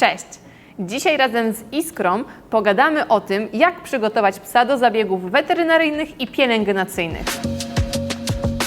Cześć! Dzisiaj razem z Iskrą pogadamy o tym, jak przygotować psa do zabiegów weterynaryjnych i pielęgnacyjnych.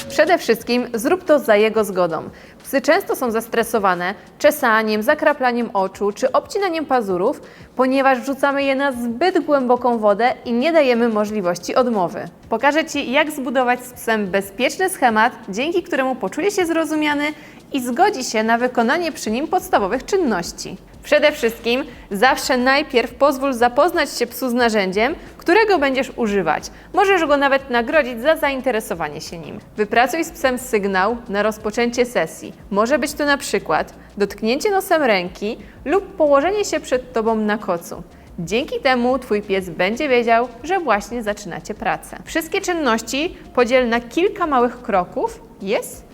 Przede wszystkim zrób to za jego zgodą. Psy często są zestresowane czesaniem, zakraplaniem oczu czy obcinaniem pazurów, ponieważ wrzucamy je na zbyt głęboką wodę i nie dajemy możliwości odmowy. Pokażę Ci, jak zbudować z psem bezpieczny schemat, dzięki któremu poczuje się zrozumiany i zgodzi się na wykonanie przy nim podstawowych czynności. Przede wszystkim zawsze najpierw pozwól zapoznać się psu z narzędziem, którego będziesz używać. Możesz go nawet nagrodzić za zainteresowanie się nim. Wypracuj z psem sygnał na rozpoczęcie sesji. Może być to na przykład dotknięcie nosem ręki lub położenie się przed tobą na kocu. Dzięki temu Twój pies będzie wiedział, że właśnie zaczynacie pracę. Wszystkie czynności podziel na kilka małych kroków, jest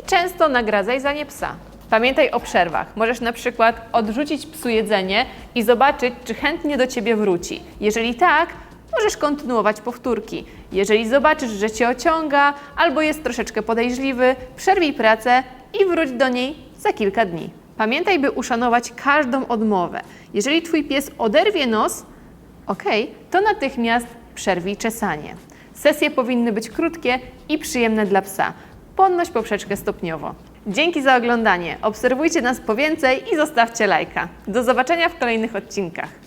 i często nagradzaj za nie psa. Pamiętaj o przerwach. Możesz na przykład odrzucić psu jedzenie i zobaczyć, czy chętnie do ciebie wróci. Jeżeli tak, możesz kontynuować powtórki. Jeżeli zobaczysz, że cię ociąga albo jest troszeczkę podejrzliwy, przerwij pracę i wróć do niej za kilka dni. Pamiętaj, by uszanować każdą odmowę. Jeżeli twój pies oderwie nos, ok, to natychmiast przerwij czesanie. Sesje powinny być krótkie i przyjemne dla psa. Podnoś poprzeczkę stopniowo. Dzięki za oglądanie. Obserwujcie nas po więcej i zostawcie lajka. Do zobaczenia w kolejnych odcinkach.